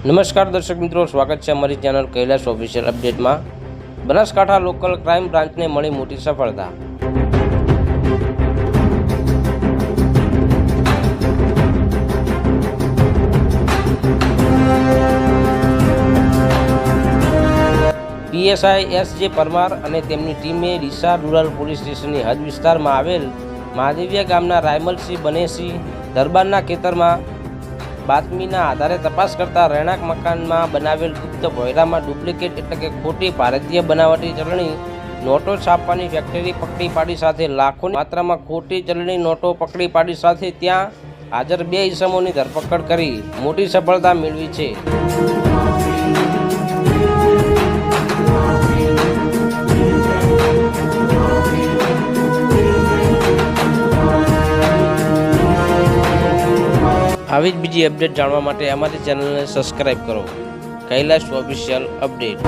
નમસ્કાર દર્શક મિત્રો, સ્વાગત છે અમારી ચેનલ કૈલાસ ઓફિશિયલ અપડેટમાં બનાસકાંઠા લોકલ ક્રાઇમ બ્રાન્ચને મળી મોટી સફળતા. પીએસઆઈ એસ જે પરમાર અને તેમની ટીમે ડીસા રૂરલ પોલીસ સ્ટેશનની હદ વિસ્તારમાં આવેલ મહાદેવિયા ગામના રાયમલસિંહ, બનેસિંહ દરબારના ખેતરમાં બાતમીના આધારે તપાસ કરતા રહેણાંક મકાનમાં બનાવેલ ગુપ્ત ભોયરામાં ડુપ્લિકેટ એટલે કે ખોટી ભારતીય બનાવટી ચલણી નોટો છાપવાની ફેક્ટરી પકડી પાડી સાથે લાખોની માત્રામાં ખોટી ચલણી નોટો પકડી પાડી સાથે ત્યાં હાજર બે ઇસમોની ધરપકડ કરી મોટી સફળતા મેળવી છે. આવી જ બીજી અપડેટ જાણવા માટે અમારી ચેનલને સબસ્ક્રાઈબ કરો. Kailash official update